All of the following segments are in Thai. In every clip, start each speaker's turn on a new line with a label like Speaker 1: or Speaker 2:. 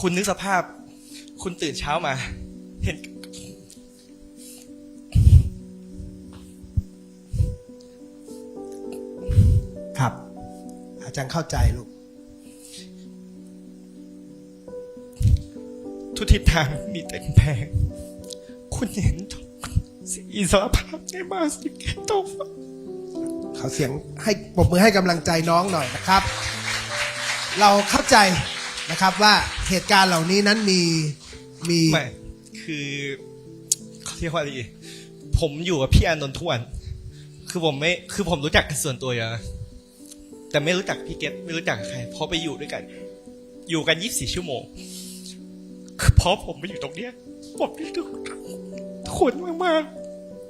Speaker 1: คุณนึกสภาพ คุณตื่นเช้ามา เห็น
Speaker 2: ครับ อาจารย์เข้าใจลูก
Speaker 1: ทุกทิศทางมีแต่กำแพง คุณเห็นอิสรภาพได้มากสิแค่ตก
Speaker 2: เขาเสียงให้ปรบมือให้กำลังใจน้องหน่อยนะครับ เราเข้าใจ นะครับว่าเหตุการณ์เหล่านี้นั้นมีมี
Speaker 1: ไม่คือเขาเรียกว่าอะไรดีผมอยู่กับพี่อานนท์ทุกวันคือผมไม่คือผมรู้จักกันส่วนตัวอยู่นะแต่ไม่รู้จักพี่เกตไม่รู้จักใครเพราะไปอยู่ด้วยกัน อยู่กันยี่สิบสี่ชั่วโมงคือเพราะผมไปอยู่ตรงเนี้ยผมได้ทุกคนมาก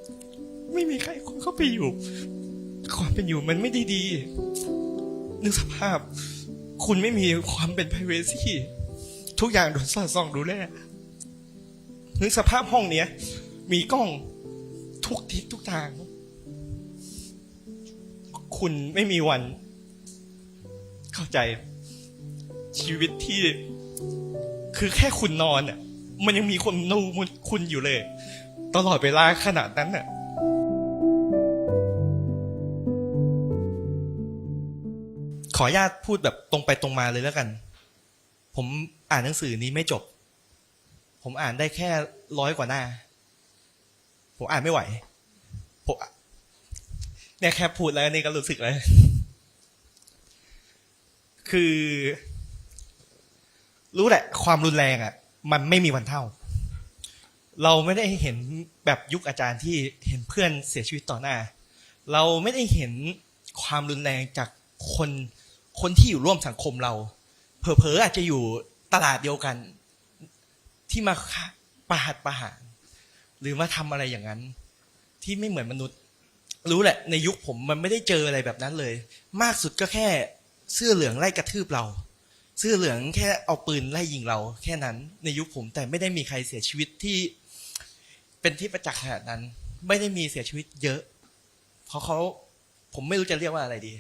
Speaker 1: ๆไม่มีใครคนเข้าไปอยู่ความเป็นอยู่มันไม่ด้ดีนึกสภาพ คุณไม่มีความเป็น p r i เวซีทุกอย่างโดนสอดส่องดูแลนึกสภาพห้องเนี้ย มีกล้องทุกทิศทุกทาง คุณไม่มีวัน เข้าใจชีวิตที่ คือแค่คุณนอนอะ มันยังมีคนดูคุณอยู่เลย ตลอดเวลาขนาดนั้นน่ะ ออนุญาตพูดแบบตรงไปตรงมาเลยแล้วกัน ผมอ่านหนังสือนี้ไม่จบ ผมอ่านได้แค่ร้อยกว่าหน้า ผมอ่านไม่ไหวผมเนี่ยแค่พูดแล้วนี่ก็รู้สึกแล้วคือ รู้แหละ ความรุนแรงอะ มันไม่มีวันเท่า เราไม่ได้เห็นแบบยุคอาจารย์ที่เห็นเพื่อนเสียชีวิตต่อหน้า เราไม่ได้เห็นความรุนแรงจากคน คนที่อยู่ร่วมสังคมเรา เผลอๆอาจจะอยู่ตลาดเดียวกัน ที่มาประหัตประหาร หรือมาทำอะไรอย่างนั้น ที่ไม่เหมือนมนุษย์ รู้แหละ ในยุคผมมันไม่ได้เจออะไรแบบนั้นเลย มากสุดก็แค่เสื้อเหลืองไล่กระทืบเรา เสื้อเหลืองแค่เอาปืนไล่ยิงเรา แค่นั้น ในยุคผมแต่ไม่ได้มีใครเสียชีวิตที่เป็นที่ประจักษ์ขนาดนั้น ไม่ได้มีเสียชีวิตเยอะ เพราะเขาผมไม่รู้จะเรียกว่าอะไรดี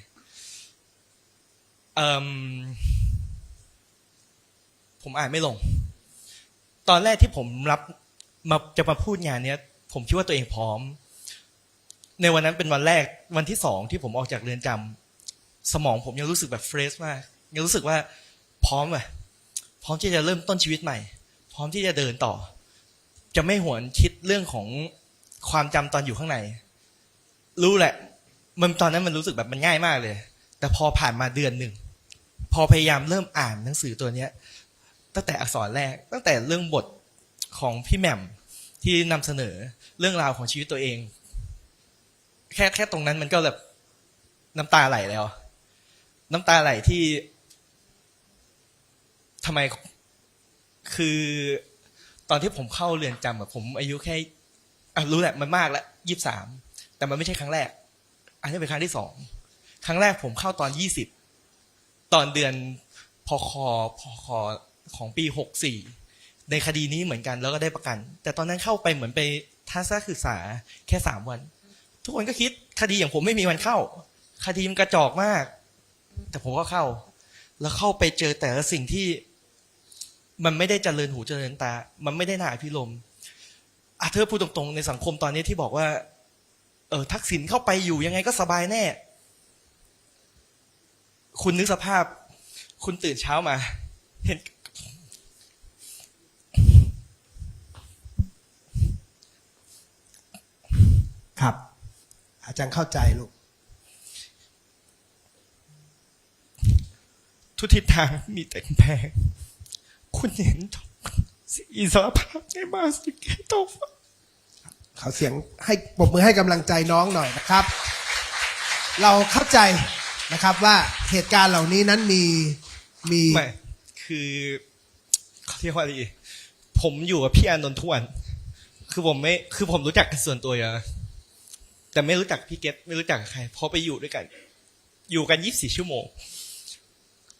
Speaker 1: ผมอ่านไม่ลง ตอนแรกที่ผมรับมาจะมาพูดงานเนี้ย ผมคิดว่าตัวเองพร้อม ในวันนั้นเป็นวันแรกวันที่สองที่ผมออกจากเรือนจำสมองผมยังรู้สึกแบบเฟรชมาก ยังรู้สึกว่าพร้อมอะพร้อมที่จะเริ่มต้นชีวิตใหม่ พร้อมที่จะเดินต่อ จะไม่หวนคิดเรื่องของความจำตอนอยู่ข้างใน รู้แหละ มันตอนนั้นมันรู้สึกแบบมันง่ายมากเลย แต่พอผ่านมาเดือนหนึ่ง พอพยายามเริ่มอ่านหนังสือตัวเนี้ย ตั้งแต่อักษรแรก ตั้งแต่เรื่องบทของพี่แหม่มที่นำเสนอเรื่องราวของชีวิตตัวเอง แค่แค่ตรงนั้นมันก็แบบน้ำตาไหลแล้ว น้ำตาไหลที่ทำไมคือตอนที่ผมเข้าเรือนจำอะผมอายุแค่อรู้แหละมันมากแล้วยี่สามแต่มันไม่ใช่ครั้งแรก อันนี้เป็นครั้งที่สอง ครั้งแรกผมเข้าตอนยี่สิบตอนเดือนพคพคของปีหกสี่ในคดีนี้เหมือนกันแล้วก็ได้ประกัน แต่ตอนนั้นเข้าไปเหมือนไปทัศนศึกษาแค่สามวัน ทุกคนก็คิดคดีอย่างผมไม่มีวันเข้า คดีมันกระจอกมาก แต่ผมก็เข้า แล้วเข้าไปเจอแต่ละสิ่งที่ มันไม่ได้เจริญหูเจริญตา มันไม่ได้น่าอภิรมอะเธอพูดตรงๆ ในสังคมตอนนี้ที่บอกว่า เออทักษิณเข้าไปอยู่ยังไงก็สบายแน่ คุณนึกสภาพ คุณตื่นเช้ามา เห็น
Speaker 2: ครับ อาจารย์เข้าใจลูก
Speaker 1: ทุกทิศทางมีแต่กำแพงคุณเห็นอิสรภาพได้มากสิแค่ตก
Speaker 2: เขาเสียงให้ปรบมือให้กำลังใจน้องหน่อยนะครับ เราเข้าใจ นะครับ ว่าเหตุการณ์เหล่านี้นั้นมีมี
Speaker 1: ไม่คือเขาเรียกว่าอะไรดีผมอยู่กับพี่อานนท์ทุกวันคือผมไม่คือผมรู้จักกันส่วนตัวอยู่นะแต่ไม่รู้จักพี่เกตไม่รู้จักใครเพราะไปอยู่ด้วยกัน อยู่กันยี่สิบสี่ชั่วโมง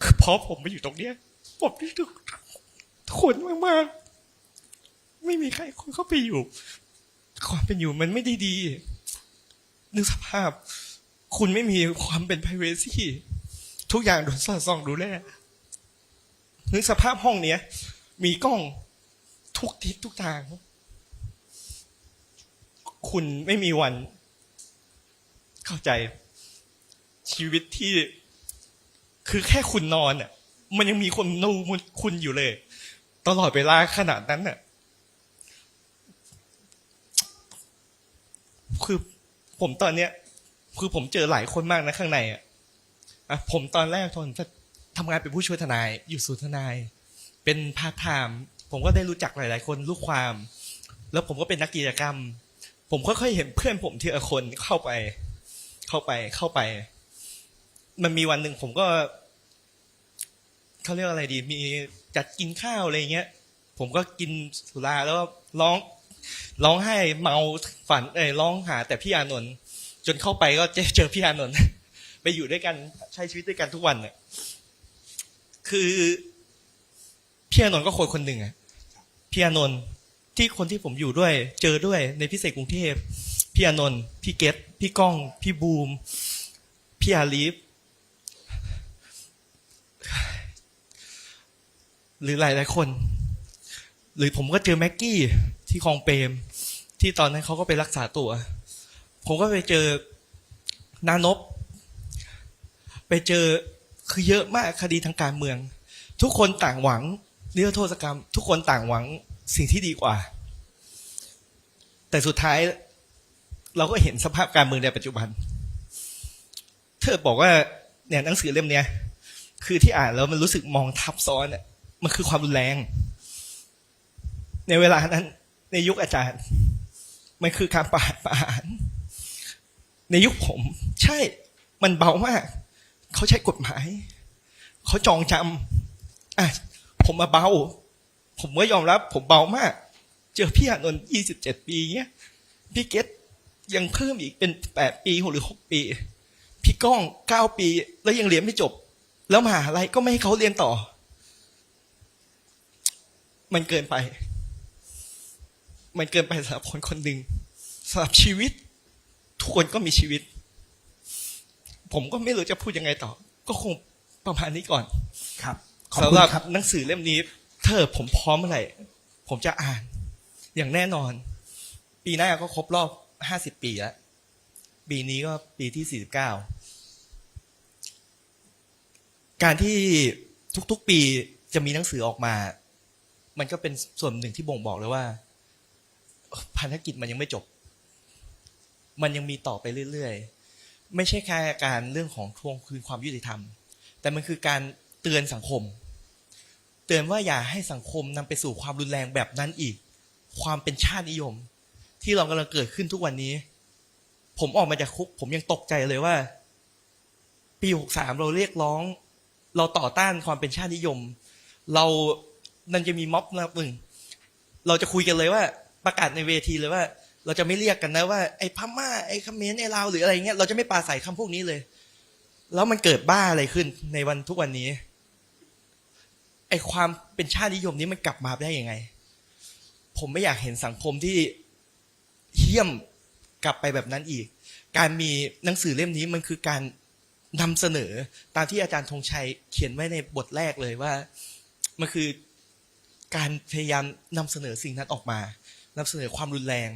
Speaker 1: คือเพราะผมไปอยู่ตรงเนี้ยผมได้ทุกคนมากๆไม่มีใครคนเข้าไปอยู่ความเป็นอยู่มันไม่ได้ดีนึกสภาพ คุณไม่มีความเป็น p r i เวซีทุกอย่างโดนสอดส่องดูแลนึกสภาพห้องเนี้ย มีกล้องทุกทิศทุกทาง คุณไม่มีวัน เข้าใจ ชีวิตที่ คือแค่คุณนอนอะ มันยังมีคนดูคุณอยู่เลย ตลอดเวลาขนาดนั้นน่ะ คือผมตอนเนี้ย คือผมเจอหลายคนมากนะข้างในอะอะผมตอนแรกทนทำงานเป็นผู้ช่วยทนาย อยู่ศูนย์ทนาย เป็นพาร์ทไทม์ผมก็ได้รู้จักหลาย ๆ คนลูกความ แล้วผมก็เป็นนักกิจกรรม ผมค่อยๆเห็นเพื่อนผมทีละคนเข้าไป เข้าไปเข้าไป มันมีวันหนึ่งผมก็เขาเรียกอะไรดี มีจัดกินข้าวอะไรเงี้ย ผมก็กินสุราแล้วร้อง ร้องไห้เมาฝันเอ้ยร้องหา แต่พี่อานนท์ จนเข้าไปก็เจอเจอพี่อานนท์ไปอยู่ด้วยกันใช้ชีวิตด้วยกันทุกวันเนี่ยคือพี่อานนท์ก็คนคนหนึ่งอะพี่อานนท์ที่คนที่ผมอยู่ด้วย เจอด้วยในพิเศษกรุงเทพพี่อานนท์พี่เกตพี่ก้อง พี่บูม พี่อาลีฟหรือหลายหลายคน หรือผมก็เจอแม็กกี้ที่คลองเปรมที่ตอนนั้นเขาก็ไปรักษาตัว ผมก็ไปเจอนานบ ไปเจอคือเยอะมากคดีทางการเมือง ทุกคนต่างหวังนิรโทษกรรม ทุกคนต่างหวังสิ่งที่ดีกว่า แต่สุดท้ายเราก็เห็นสภาพการเมืองในปัจจุบัน เธอบอกว่าเนี่ยหนังสือเล่มเนี้ยคือที่อ่านแล้วมันรู้สึกมองทับซ้อนอะมันคือความรุนแรง ในเวลานั้น ในยุคอาจารย์ มันคือการประหารประหาร ในยุคผม ใช่มันเบามากเขาใช้กฎหมาย เขาจองจำอะผมมาเบา ผมก็ยอมรับ ผมเบามาก เจอพี่อานนท์ยี่สิบเจ็ดปีเงี้ยพี่เกตยังเพิ่มอีกเป็นแปดปีหรือหกปี พี่ก้องเก้าปี แล้วยังเรียนไม่จบ แล้วมหาลัยก็ไม่ให้เขาเรียนต่อ มันเกินไป มันเกินไปสำหรับคนคนหนึ่งสำหรับชีวิต ทุกคนก็มีชีวิต ผมก็ไม่รู้จะพูดยังไงต่อ ก็คงประมาณนี้ก่อน
Speaker 2: ครับขอบ
Speaker 1: สำ
Speaker 2: คุ
Speaker 1: ห
Speaker 2: ณ
Speaker 1: รับ
Speaker 2: ครับ
Speaker 1: หนังสือเล่มนี้ เธอผมพร้อมเมื่อไหร่ผมจะอ่าน อย่างแน่นอน ปีหน้าก็ครบรอบห้าสิบปีแล้ว ปีนี้ก็ปีที่สี่สิบเก้าการที่ทุกๆปีจะมีหนังสือออกมา มันก็เป็นส่วนหนึ่งที่บ่งบอกเลยว่า ภารกิจมันยังไม่จบ มันยังมีต่อไปเรื่อยๆ ไม่ใช่แค่การเรื่องของทวงคืนความยุติธรรม แต่มันคือการเตือนสังคม เตือนว่าอย่าให้สังคมนำไปสู่ความรุนแรงแบบนั้นอีก ความเป็นชาตินิยม ที่เรากำลังเกิดขึ้นทุกวันนี้ ผมออกมาจากคุก ผมยังตกใจเลยว่า ปีหกสามเราเรียกร้อง เราต่อต้านความเป็นชาตินิยม เรานั่นจะมีม็อบนะหนึ่งเราจะคุยกันเลยว่าประกาศในเวทีเลยว่า เราจะไม่เรียกกันนะว่าไอ้พม่าไอ้เขมรไอ้ลาวหรืออะไรเงี้ยเราจะไม่ปาศัยคำพวกนี้เลย แล้วมันเกิดบ้าอะไรขึ้นในวันทุกวันนี้ไอ้ความเป็นชาตินิยมนี้มันกลับมาได้ยังไง ผมไม่อยากเห็นสังคมที่เหี้ยมกลับไปแบบนั้นอีก การมีหนังสือเล่มนี้มันคือการนำเสนอตามที่อาจารย์ธงชัยเขียนไว้ในบทแรกเลยว่ามันคือการพยายามนำเสนอสิ่งนั้นออกมานำเสนอความรุนแรง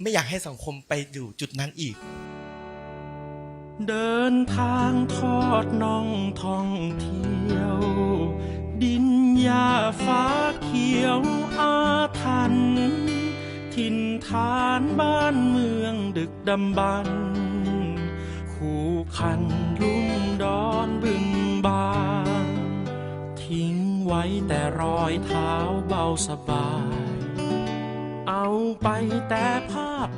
Speaker 1: ไม่อยากให้สังคมไปอยู่จุดนั้นอีก
Speaker 3: เดินทางทอดน่องท่องเที่ยว ดินหญ้าฟ้าเขียวอาทันถิ่นฐานบ้านเมืองดึกดำบรรคู่คันลุ่มดอนบึงบานทิ้งไว้แต่รอยเท้าเบาสบาย เอาไปแต่ภาพ